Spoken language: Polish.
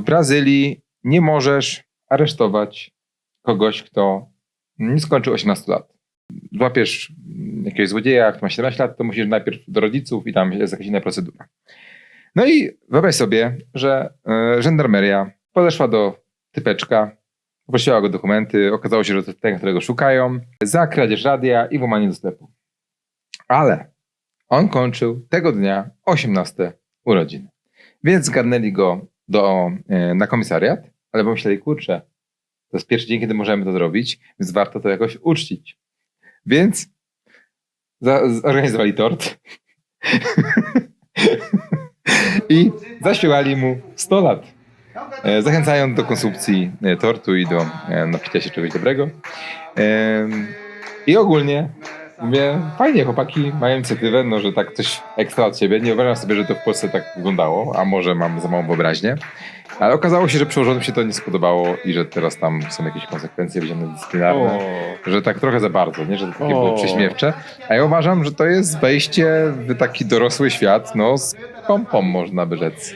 w Brazylii nie możesz aresztować kogoś, kto nie skończył 18 lat. Złapiesz jakiegoś złodzieja, kto ma 17 lat, to musisz najpierw do rodziców i tam jest jakaś inna procedura. No i wyobraź sobie, że e, żandarmeria podeszła do typeczka, poprosiła go o dokumenty, okazało się, że to ten, którego szukają, za kradzież radia i włamanie do sklepu. Ale on kończył tego dnia 18 urodziny. Więc zgarnęli go do, e, na komisariat, ale pomyśleli, kurczę, to jest pierwszy dzień, kiedy możemy to zrobić, więc warto to jakoś uczcić. Więc zorganizowali tort i zaśpiewali mu 100 lat. E, Zachęcając do konsumpcji e, tortu i do napicia się czegoś dobrego. I ogólnie mówię, fajnie, chłopaki mają inicjatywę, no, że tak coś ekstra od siebie. Nie wyobrażam sobie, że to w Polsce tak wyglądało, a może mam za małą wyobraźnię. Ale okazało się, że przełożonym się to nie spodobało i że teraz tam są jakieś konsekwencje wzięte dyscyplinarne. Że tak trochę za bardzo, nie? Że to takie było O. prześmiewcze. A ja uważam, że to jest wejście w taki dorosły świat, no z pompą można by rzec.